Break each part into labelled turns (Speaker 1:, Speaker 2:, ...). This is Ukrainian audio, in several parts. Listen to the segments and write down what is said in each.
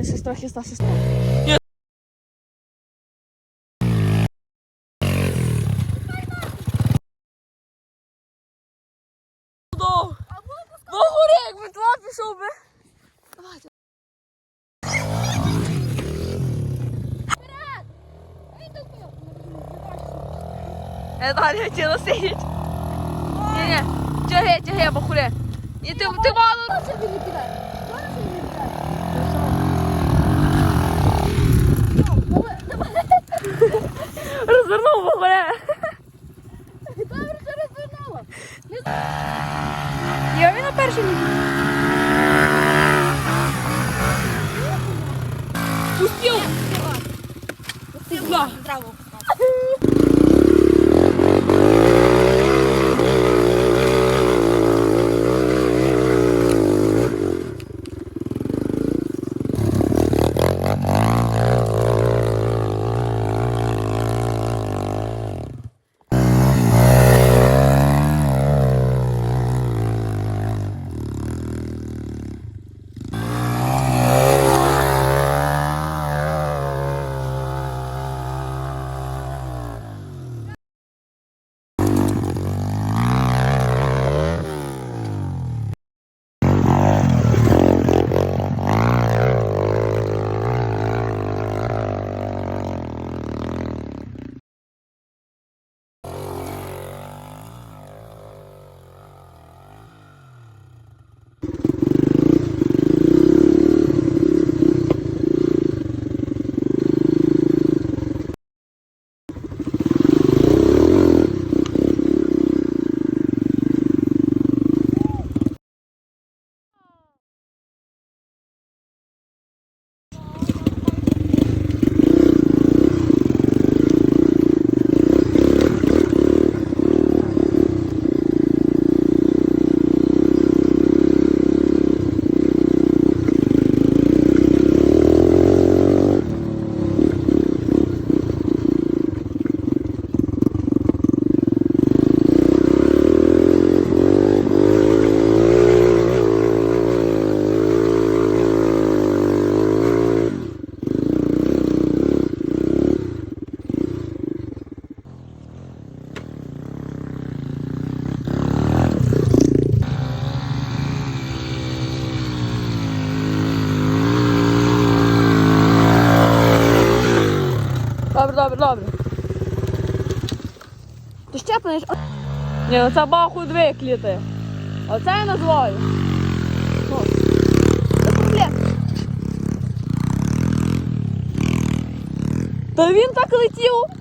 Speaker 1: Це щось трохи сестра. На горі, якби два пішов би. Я далі хотіла сидіти. Ні, ні, тяги, тяги, бахуре. І ти, ти мало.
Speaker 2: Що він не кидає? Можна що він не кидає?
Speaker 1: Розвернув бахуре.
Speaker 2: Добре, що розвернула.
Speaker 1: Я він на першому. Пустив. Пустив.
Speaker 2: Здраво.
Speaker 1: Ні, оце баху дві кліти. Оце я називаю. Ну. Та він так летів.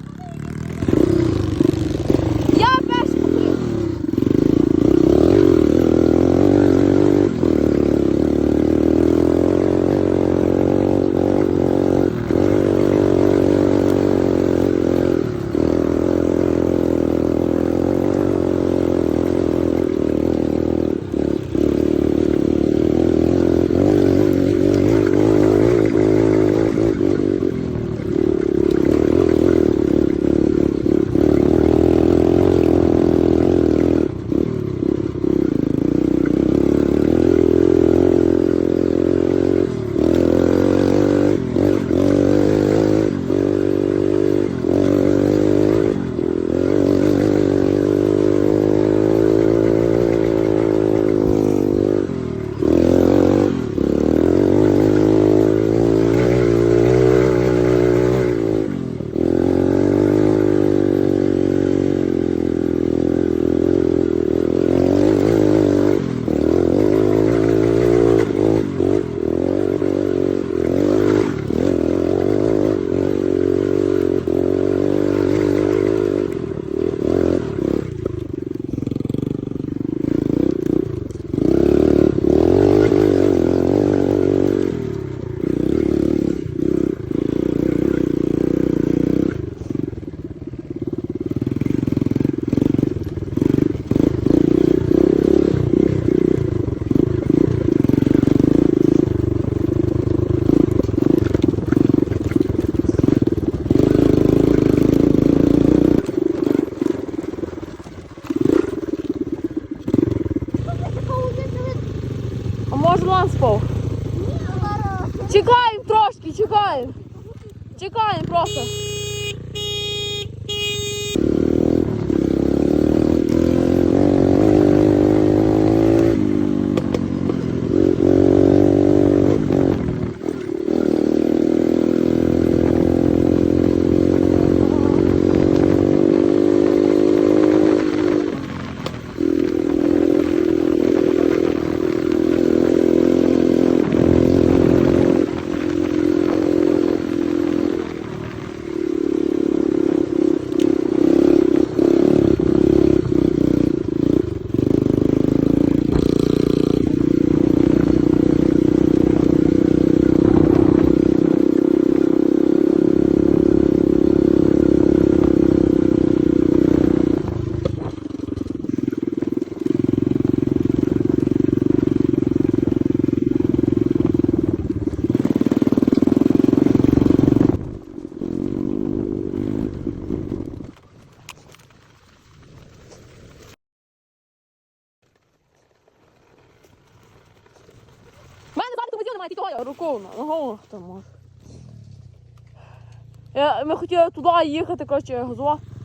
Speaker 1: Туди їхати, коротше, газова. Оце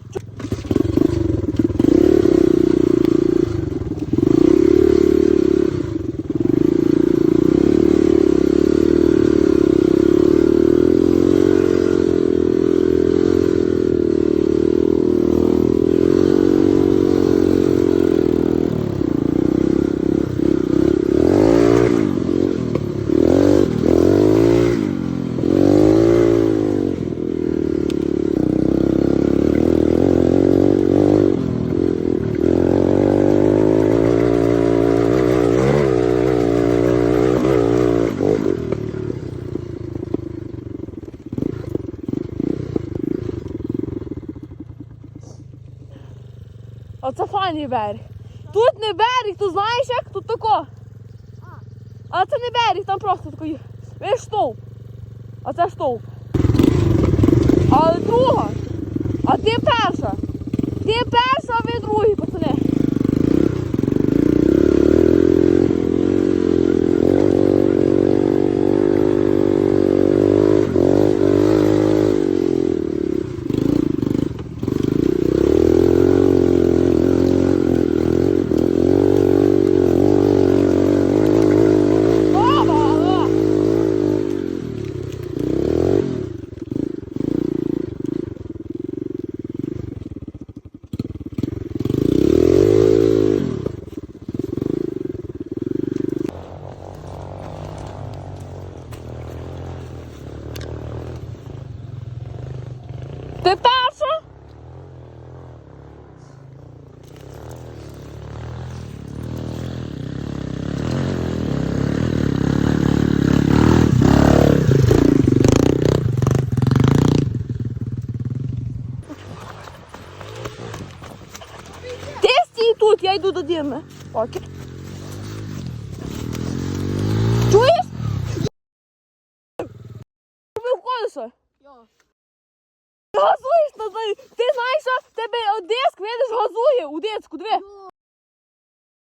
Speaker 1: берег. Тут не берег, тут знаєш як? Тут тако. А це не берег, там просто такий. Видиш стовп. А це стовп. Але друга. А ти перша. Ти перша, а ви другі, пацани. Баба! Ти перша? Ти стій тут, Діми. Окей. Чуєш? Ви колесо. Газуєш на. Ти знаєш, що в тебе диск, видиш, газує у диску, диви.
Speaker 2: Йо.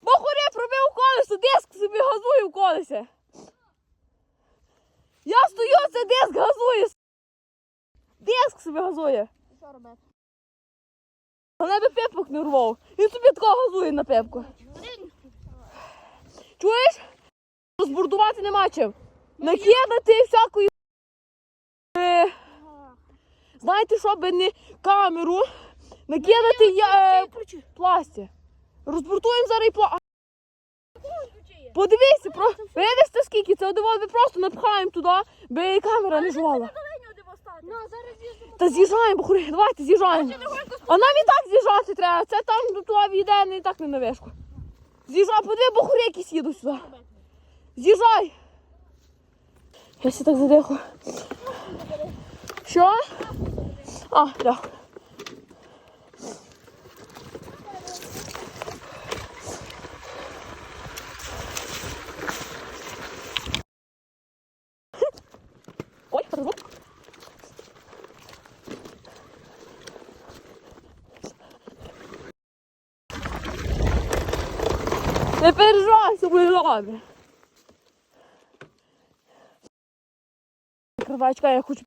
Speaker 1: Бахуре пробив колесо, диск собі газує у колесі. Я стою, це диск газує. Диск собі газує.
Speaker 2: Що робити?
Speaker 1: Вона би пипок не рвав. Газує на пипку. Чуєш? Розбурдувати нема чим. Накидати всякої. Е, знаєте, щоб не камеру, накидати я, е, пласті. Розбуртуємо зараз і пла. Подивися, про... видиш скільки? Це один ми просто напхаємо туди, би камера не жувала.
Speaker 2: Ну, зараз їздимо.
Speaker 1: Та з'їжджаємо, бахури, давайте з'їжджаємо. А нам і так з'їжджати треба. Це там до того йде не так не на вишку. З'їжджай, подиви, бахури, якісь їдуть сюди. З'їжджай. Я ще так задиху. Що? А, дякую. добре. Кривачка, я хочу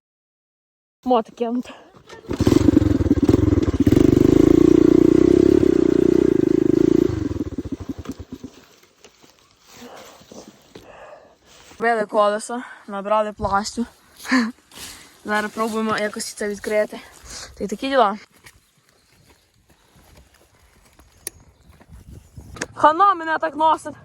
Speaker 1: мотки. Били колесо, набрали пластю. Зараз пробуємо якось це відкрити. Та й такі діла. Хана мене так носить.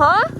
Speaker 1: Huh?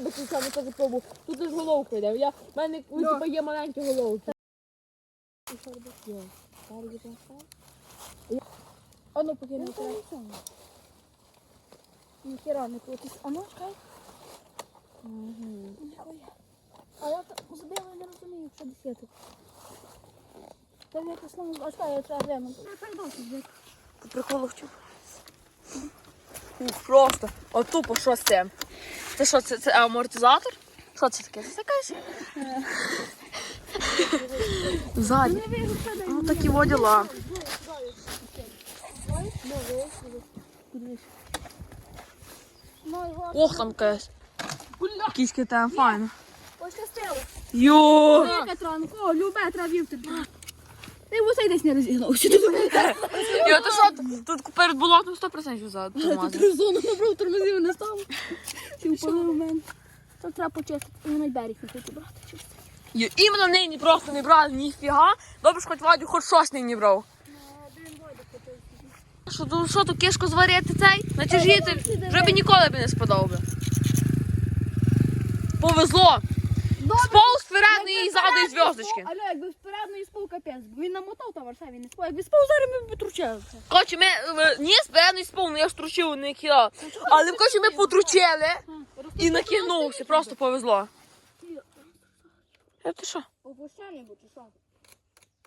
Speaker 1: Себе тут саме теж пробував. Тут лише головка йде. Я, в мене ось, типу, є маленькі головки. А ну поки не треба.
Speaker 2: Ніхіра не крутись. А ну, чекай. А я так збігаю, не розумію, що десяток. Та я послав, а чекай, я треба блядь.
Speaker 1: Приколу вчу. Ух, просто. От тупо що з цим? Це що, це, це амортизатор? Що це таке? Це якась? Ззаді. Ну такі во діла. Ох, там якась. Якийсь китайм, файно.
Speaker 2: пощастило.
Speaker 1: Йо!
Speaker 2: О, любе, треба вівти. Ти вусей десь не розігнувся.
Speaker 1: Йо, то що, тут перед болотом 100% за тормозив.
Speaker 2: Зону набрав, тормозив не став. Ти впалив у мене. То треба почистити, і навіть берег не хочу брати. чисто.
Speaker 1: Йо, іменно нині просто не брали ніфіга. Добре, ж хоч Вадю хоч щось нині брав. Що тут, що тут кишку зварити цей? Натяжитель? Вже би ніколи б не спадав би. Повезло. Сповз вперед і ззаду зв'язочки.
Speaker 2: Алло, якби вперед не спав капець, бо він намотав та Варшаві не спав. Якби спав, зараз ми б потручалися.
Speaker 1: Коротше, ми е, ні, спереду не сповну, я ж тручив, не кидав. Але коротше, ми потручили і накинувся, просто повезло. Е, ти що?
Speaker 2: Опущання бо чи що?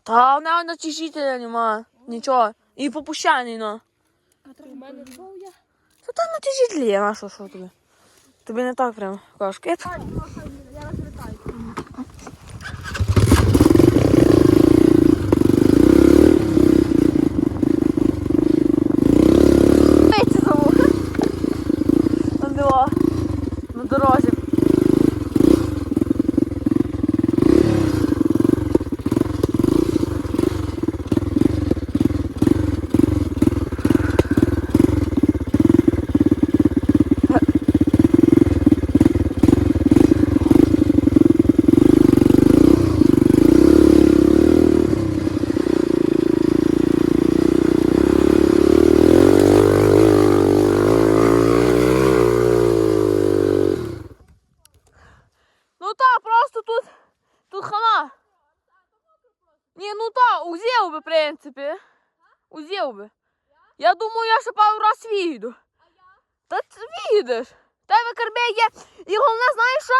Speaker 1: Та вона натяжителя нема. Нічого. І попущаний, ну.
Speaker 2: Треба мене збав я.
Speaker 1: Та там натяжитель є, а що, що тобі? Тобі не так прям кажеш. Я так-
Speaker 2: вас
Speaker 1: дорозі. Ну та, просто тут, тут хана. Ні, ну та, узяв би, в принципі. Узяв би. Я думаю, я ще пару раз війду. Та ти війдеш. Тебе карбе є. І головне, знаєш що?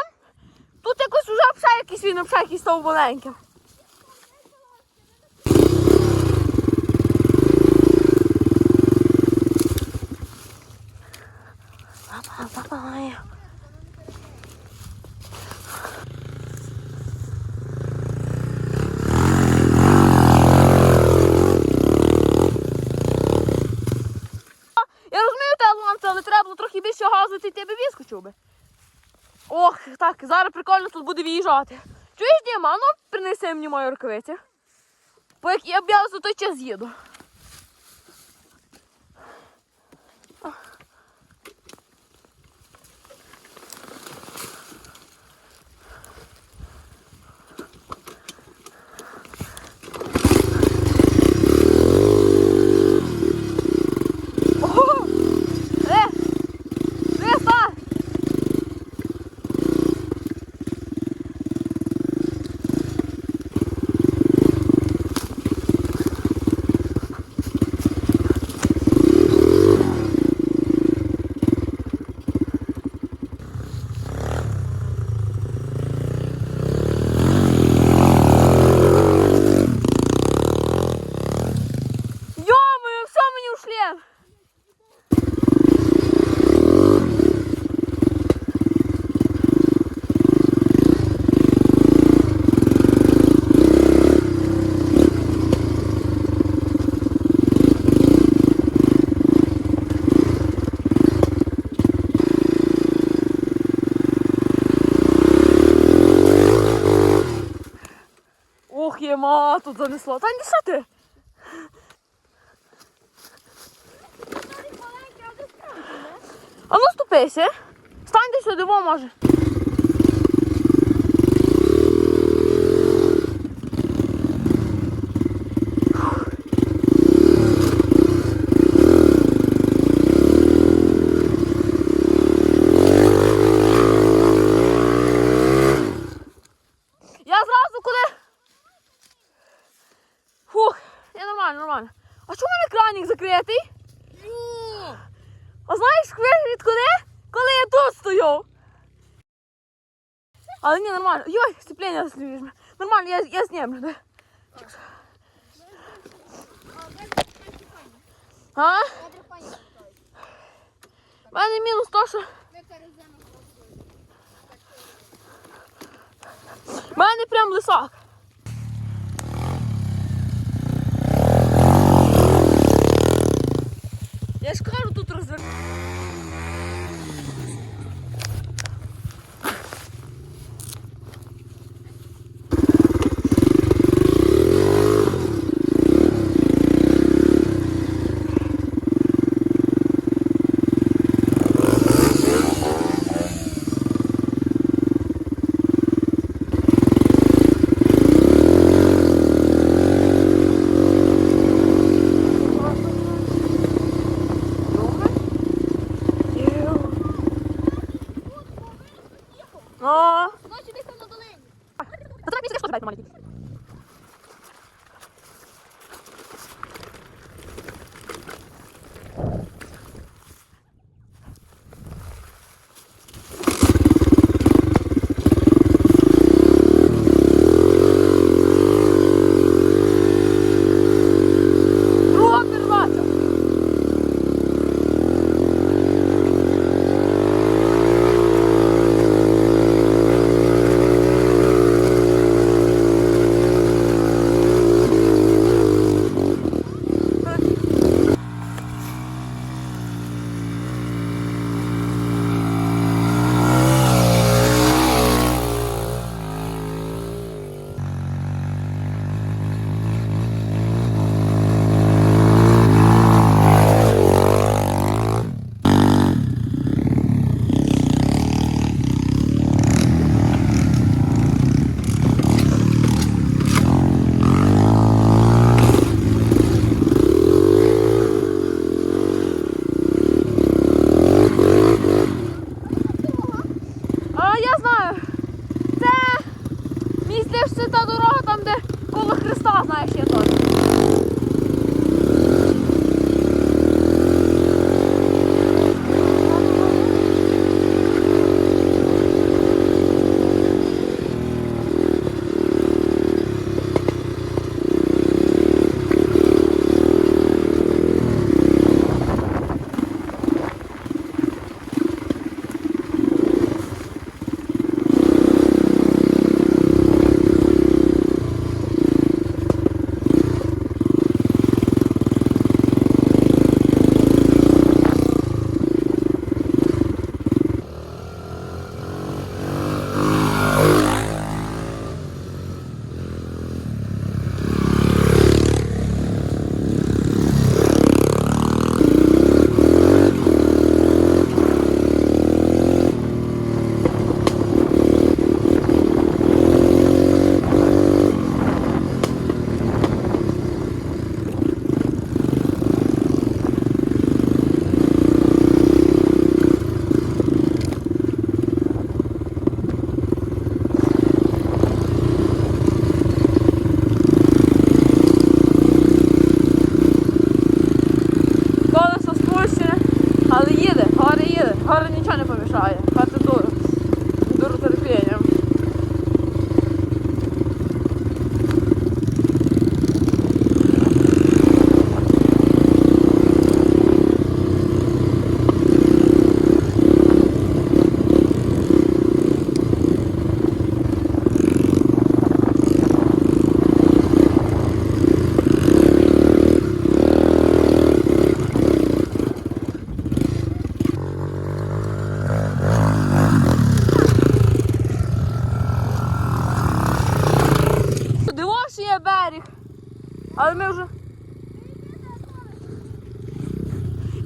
Speaker 1: Тут якось уже пша якийсь він, пша якийсь став маленьким. Па-па-па-па. Я розумію тебе ланце, але треба було трохи більше газу, і ти би вискочив би. Ох, так, зараз прикольно тут буде виїжджати. Чуєш, Діма, ну мені мою рукавиці. Бо як я б я за той час їду. Ого! Е! Е, ста! Ё-моё, все мені у шлем! Ох, єма, тут занесло. Та не Нормально. Йой, сцепление снимешь. Нормально, я, я сниму. Да? А? У минус мінус то, що... У прям лисок. Я ж тут розвернути.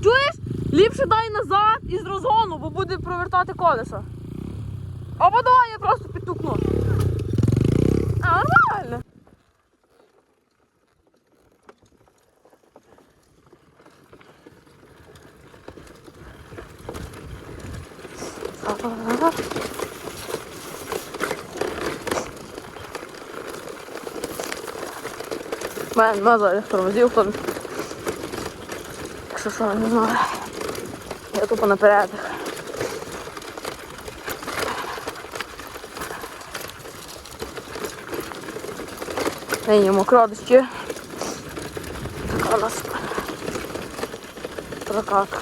Speaker 1: Чуєш? Ліпше дай назад із розгону, бо буде провертати колеса. Або давай я просто підтукну. А, Нормально. Мен, назад, я тормозів хтось. Якщо що, не знаю. Я тупо наперед. Нині мокро дощі. Така у нас прокатка.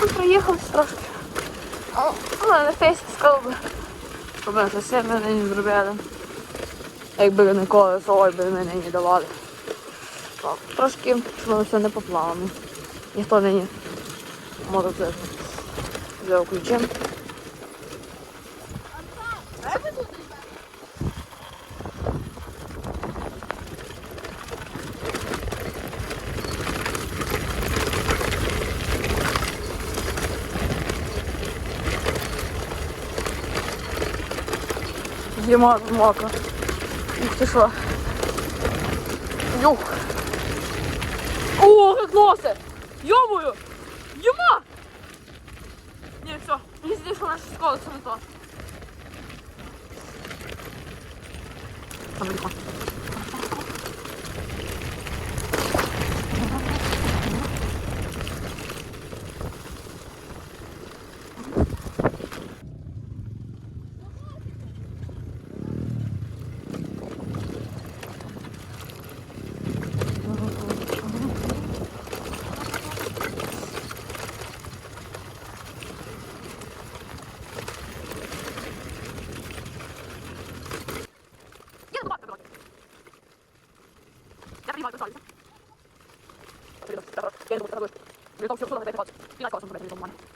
Speaker 1: Ну, Проїхався трошки. Ну, на фейсі сказав би. Щоб ми це сильно не зробили. Якби не колесо, ой би мене не давали. Так, трошки, все не по плану. Ніхто нині мотоцикл. Вже включимо. Зима мокро. Ти що. Юх. О, як носи! Йомою! Йома! Ні, все, мені здається, що наша школа це не то. Там далеко. Я не бачу, Я принимаю контроль. Я не буду тобой. Мне там все что на этой И на колесо блядь, нормально. Давай,